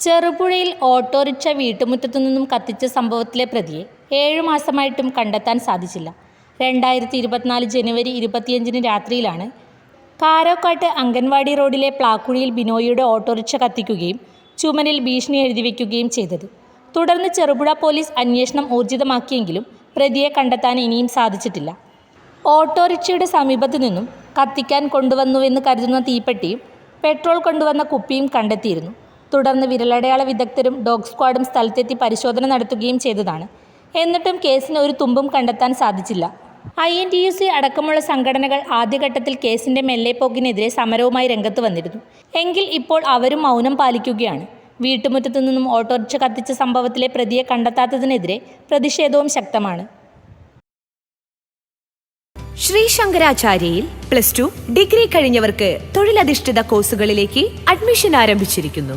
ചെറുപുഴയിൽ autorickshaw വീട്ടുമുറ്റത്തു നിന്നും കത്തിച്ച സംഭവത്തിലെ പ്രതിയെ ഏഴു മാസമായിട്ടും കണ്ടെത്താൻ സാധിച്ചില്ല. രണ്ടായിരത്തി ഇരുപത്തിനാല് ജനുവരി ഇരുപത്തിയഞ്ചിന് രാത്രിയിലാണ് കാരോക്കാട്ട് അംഗൻവാടി റോഡിലെ പ്ലാക്കുഴിയിൽ ബിനോയിയുടെ ഓട്ടോറിക്ഷ കത്തിക്കുകയും ചുമരിൽ ഭീഷണി എഴുതി വയ്ക്കുകയും ചെയ്തത്. തുടർന്ന് ചെറുപുഴ പോലീസ് അന്വേഷണം ഊർജിതമാക്കിയെങ്കിലും പ്രതിയെ കണ്ടെത്താൻ ഇനിയും സാധിച്ചിട്ടില്ല. ഓട്ടോറിക്ഷയുടെ സമീപത്തു നിന്നും കത്തിക്കാൻ കൊണ്ടുവന്നുവെന്ന് കരുതുന്ന തീപ്പെട്ടിയും പെട്രോൾ കൊണ്ടുവന്ന കുപ്പിയും കണ്ടെത്തിയിരുന്നു. തുടർന്ന് വിരലടയാള വിദഗ്ധരും ഡോഗ് സ്ക്വാഡും സ്ഥലത്തെത്തി പരിശോധന നടത്തുകയും ചെയ്തതാണ്. എന്നിട്ടും കേസിന് ഒരു തുമ്പും കണ്ടെത്താൻ സാധിച്ചില്ല. I N T U C അടക്കമുള്ള സംഘടനകൾ ആദ്യഘട്ടത്തിൽ കേസിന്റെ മെല്ലെപ്പോക്കിനെതിരെ സമരവുമായി രംഗത്ത് വന്നിരുന്നു. എങ്കിൽ ഇപ്പോൾ അവരും മൗനം പാലിക്കുകയാണ്. വീട്ടുമുറ്റത്തു നിന്നും ഓട്ടോറിക്ഷ കത്തിച്ച സംഭവത്തിലെ പ്രതിയെ കണ്ടെത്താത്തതിനെതിരെ പ്രതിഷേധവും ശക്തമാണ്. ശ്രീ ശങ്കരാചാര്യയിൽ പ്ലസ് ടു ഡിഗ്രി കഴിഞ്ഞവർക്ക് തൊഴിലധിഷ്ഠിത കോഴ്സുകളിലേക്ക് അഡ്മിഷൻ ആരംഭിച്ചിരിക്കുന്നു.